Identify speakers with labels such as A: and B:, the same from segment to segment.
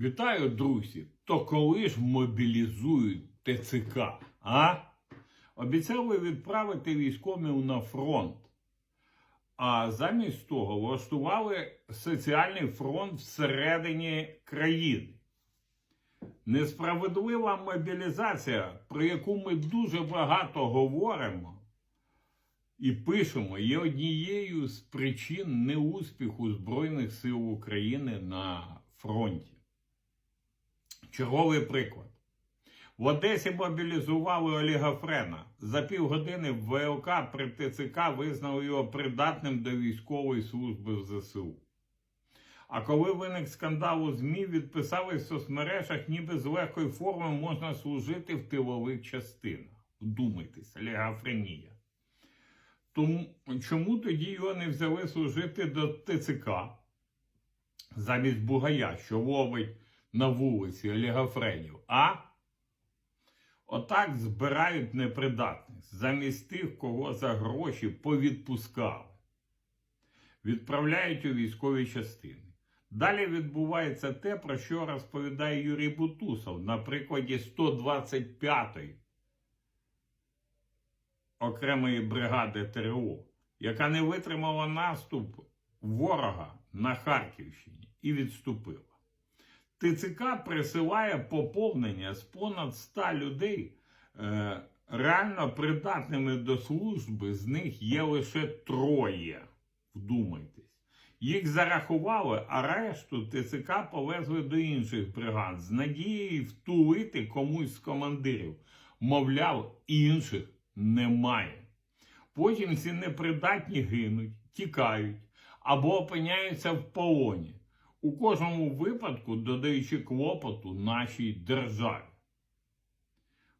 A: Вітаю, друзі! То коли ж мобілізують ТЦК, а? Обіцяли відправити військових на фронт. А замість того влаштували соціальний фронт всередині країни. Несправедлива мобілізація, про яку ми дуже багато говоримо і пишемо, є однією з причин неуспіху Збройних сил України на фронті. Черговий приклад. В Одесі мобілізували Олега Френа. За півгодини ВЛК при ТЦК визнали його придатним до військової служби в ЗСУ. А коли виник скандал у ЗМІ, відписали в соцмережах, ніби з легкої форми можна служити в тилових частинах. Вдумайтесь, олігофренія. Тому чому тоді його не взяли служити до ТЦК замість Бугая, що ловить на вулиці олігофренів, а? Отак збирають непридатних замість тих, кого за гроші повідпускали. Відправляють у військові частини. Далі відбувається те, про що розповідає Юрій Бутусов на прикладі 125-ї окремої бригади ТРО, яка не витримала наступ ворога на Харківщині і відступила. ТЦК присилає поповнення з понад 100 людей. Е, реально придатними до служби з них є лише троє. Вдумайтесь. Їх зарахували, а решту ТЦК повезли до інших бригад з надією втулити комусь з командирів. Мовляв, інших немає. Потім ці непридатні гинуть, тікають або опиняються в полоні. У кожному випадку додаючи клопоту нашій державі.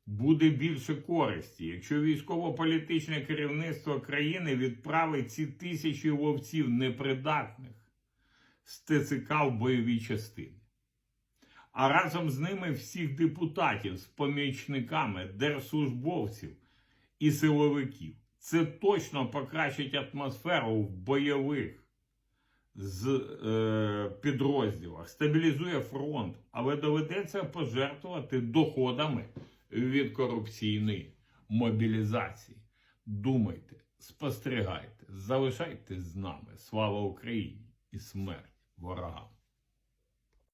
A: Буде більше користі, якщо військово-політичне керівництво країни відправить ці тисячі ловців непридатних з ТЦК в бойові частини. А разом з ними всіх депутатів з помічниками, держслужбовців і силовиків. Це точно покращить атмосферу в бойових з е, підрозділах, стабілізує фронт, але доведеться пожертвувати доходами від корупційної мобілізації. Думайте, спостерігайте, залишайтесь з нами. Слава Україні і смерть ворогам!